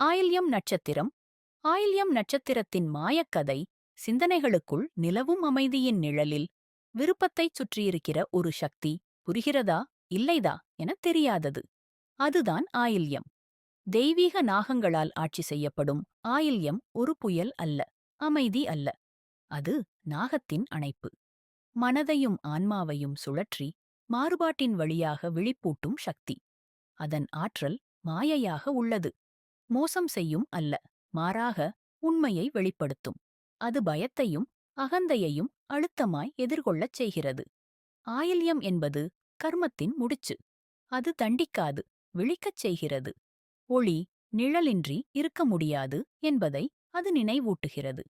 ஆயில்யம் நட்சத்திரம். ஆயில்யம் நட்சத்திரத்தின் மாயக்கதை சிந்தனைகளுக்குள் நிலவும் அமைதியின் நிழலில் விருப்பத்தைச் சுற்றியிருக்கிற ஒரு சக்தி புரிகிறதா இல்லைதா எனத் தெரியாதது. அதுதான் ஆயில்யம். தெய்வீக நாகங்களால் ஆட்சி செய்யப்படும் ஆயில்யம் ஒரு புயல் அல்ல அமைதி அல்ல. அது நாகத்தின் அணைப்பு. மனதையும் ஆன்மாவையும் சுழற்றி மாறுபாட்டின் வழியாக விழிப்பூட்டும் சக்தி. அதன் ஆற்றல் மாயையாக உள்ளது. மோசம் செய்யும் அல்ல மாறாக உண்மையை வெளிப்படுத்தும். அது பயத்தையும் அகந்தையையும் அழுத்தமாய் எதிர்கொள்ளச் செய்கிறது. ஆயில்யம் என்பது கர்மத்தின் முடிச்சு. அது தண்டிக்காது விழிக்கச் செய்கிறது. ஒளி நிழலின்றி இருக்க முடியாது என்பதை அது நினைவூட்டுகிறது.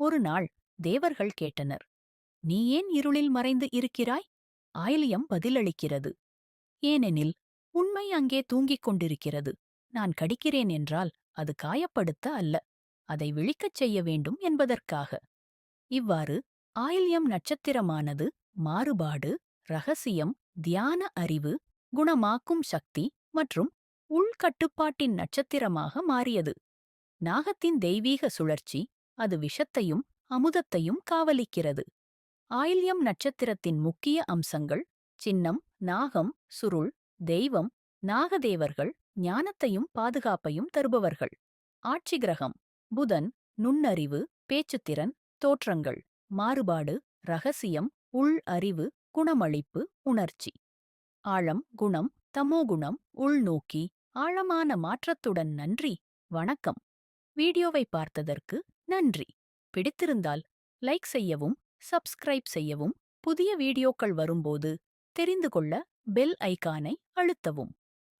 ஒரு நாள் தேவர்கள் கேட்டனர் நீ ஏன் இருளில் மறைந்து இருக்கிறாய்? ஆயிலியம் பதிலளிக்கிறது. ஏனெனில் உண்மை அங்கே தூங்கிக் கொண்டிருக்கிறது. நான் கடிக்கிறேன் என்றால் அது காயப்படுத்த அல்ல. அதை விழிக்கச் செய்ய வேண்டும் என்பதற்காக. இவ்வாறு ஆயில்யம் நட்சத்திரமானது மாறுபாடு ரகசியம் தியான அறிவு குணமாக்கும் சக்தி மற்றும் உள்கட்டுப்பாட்டின் நட்சத்திரமாக மாறியது. நாகத்தின் தெய்வீக சுழற்சி அது விஷத்தையும் அமுதத்தையும் காவலிக்கிறது. ஆயில்யம் நட்சத்திரத்தின் முக்கிய அம்சங்கள் சின்னம் நாகம் சுருள் தெய்வம் நாகதேவர்கள் ஞானத்தையும் பாதுகாப்பையும் தருபவர்கள். ஆட்சி கிரகம் புதன் நுண்ணறிவு பேச்சுத்திறன் தோற்றங்கள் மாறுபாடு ரகசியம் உள் அறிவு குணமளிப்பு உணர்ச்சி. ஆழம் குணம் தமோகுணம் உள்நோக்கி ஆழமான மாற்றத்துடன் நன்றி வணக்கம். வீடியோவை பார்த்ததற்கு நன்றி. பிடித்திருந்தால் லைக் செய்யவும் சப்ஸ்கிரைப் செய்யவும் புதிய வீடியோக்கள் வரும்போது தெரிந்து கொள்ள பெல் ஐக்கானை அழுத்தவும்.